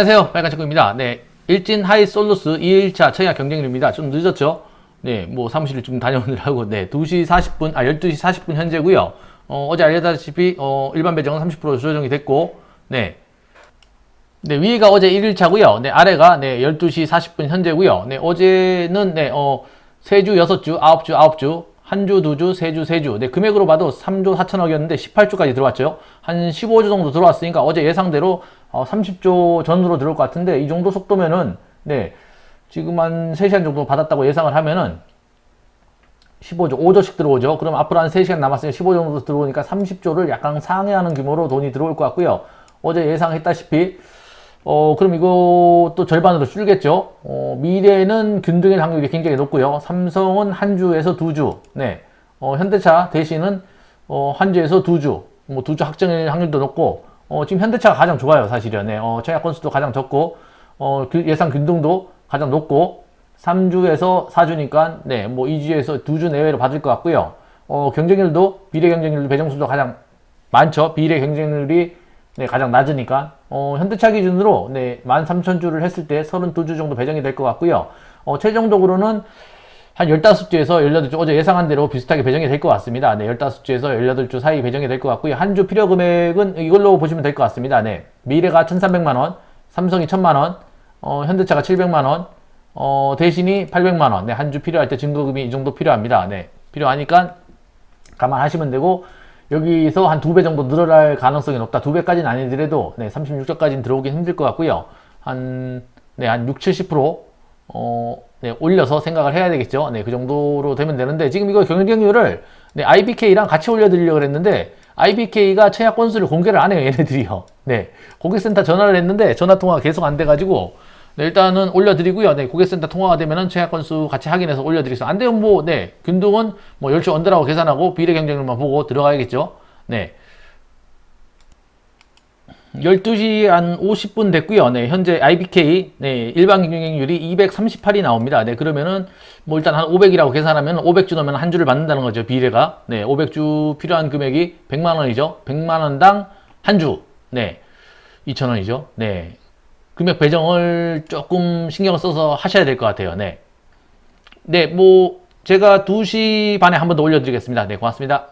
안녕하세요. 빨간색구입니다. 네. 일진 하이 솔루스 2일차 청약 경쟁률입니다. 좀 늦었죠? 네. 뭐 사무실을 좀 다녀오느라고, 네. 2시 40분, 아, 12시 40분 현재고요 어, 어제 알려다시피, 어, 일반 배정은 30% 조정이 됐고, 네. 네, 위가 어제 1일차고요 네, 아래가, 네, 12시 40분 현재고요 네, 어제는, 네, 어, 3주, 6주, 9주, 9주, 한 주, 두 주, 세 주, 세 주. 네, 금액으로 봐도 3조 4천억이었는데 18주까지 들어왔죠. 한 15주 정도 들어왔으니까 어제 예상대로 어, 30조 전으로 들어올 것 같은데 이 정도 속도면은 네, 지금 한 3시간 정도 받았다고 예상을 하면은 15조, 5조씩 들어오죠. 그럼 앞으로 한 3시간 남았으니까 15조 정도 들어오니까 30조를 약간 상회하는 규모로 돈이 들어올 것 같고요. 어제 예상했다시피 어, 그럼 이거 또 절반으로 줄겠죠. 어, 미래는 균등일 확률이 굉장히 높고요. 삼성은 한 주에서 두 주. 네. 어, 현대차 대신은 어, 한 주에서 두 주. 뭐 두 주 확정일 확률도 높고 어, 지금 현대차가 가장 좋아요, 사실은. 네. 어, 청약 건수도 가장 적고 어, 그 예상 균등도 가장 높고 3주에서 4주니까 네, 뭐 2주에서 2주 내외로 받을 것 같고요. 어, 경쟁률도 비례 경쟁률도 배정수도 가장 많죠. 비례 경쟁률이 네, 가장 낮으니까 어, 현대차 기준으로 네, 13,000주를 했을 때 32주 정도 배정이 될 것 같고요. 어, 최종적으로는 한 15주에서 18주, 어제 예상한 대로 비슷하게 배정이 될 것 같습니다. 네, 15주에서 18주 사이 배정이 될 것 같고요. 한 주 필요 금액은 이걸로 보시면 될 것 같습니다. 네, 미래가 1,300만 원, 삼성이 1,000만 원, 어, 현대차가 700만 원, 어, 대신이 800만 원. 네, 한 주 필요할 때 증거금이 이 정도 필요합니다. 네, 필요하니까 감안하시면 되고, 여기서 한 두 배 정도 늘어날 가능성이 높다. 두 배까지는 아니더라도, 네, 36조까지는 들어오긴 힘들 것 같고요. 한, 네, 한 6, 70%, 어, 네, 올려서 생각을 해야 되겠죠. 네, 그 정도로 되면 되는데, 지금 이거 경쟁률을, 네, IBK랑 같이 올려드리려고 했는데, IBK가 청약 건수를 공개를 안 해요, 얘네들이요. 네, 고객센터 전화를 했는데, 전화 통화가 계속 안 돼가지고, 네, 일단은 올려드리고요. 네, 고객센터 통화가 되면은 청약 건수 같이 확인해서 올려드리겠습니다. 안 되면 뭐, 네, 균등은 뭐 10주 언더라고 계산하고 비례 경쟁률만 보고 들어가야겠죠. 네. 12시 한 50분 됐고요. 네, 현재 IBK 네, 일반 경쟁률이 238이 나옵니다. 네, 그러면은 뭐 일단 한 500이라고 계산하면 500주 넣으면 한 주를 받는다는 거죠. 비례가. 네, 500주 필요한 금액이 100만 원이죠. 100만 원당 한 주. 네. 2,000원이죠. 네. 금액 배정을 조금 신경을 써서 하셔야 될 것 같아요. 네. 네, 뭐 제가 2시 반에 한 번 더 올려 드리겠습니다. 네, 고맙습니다.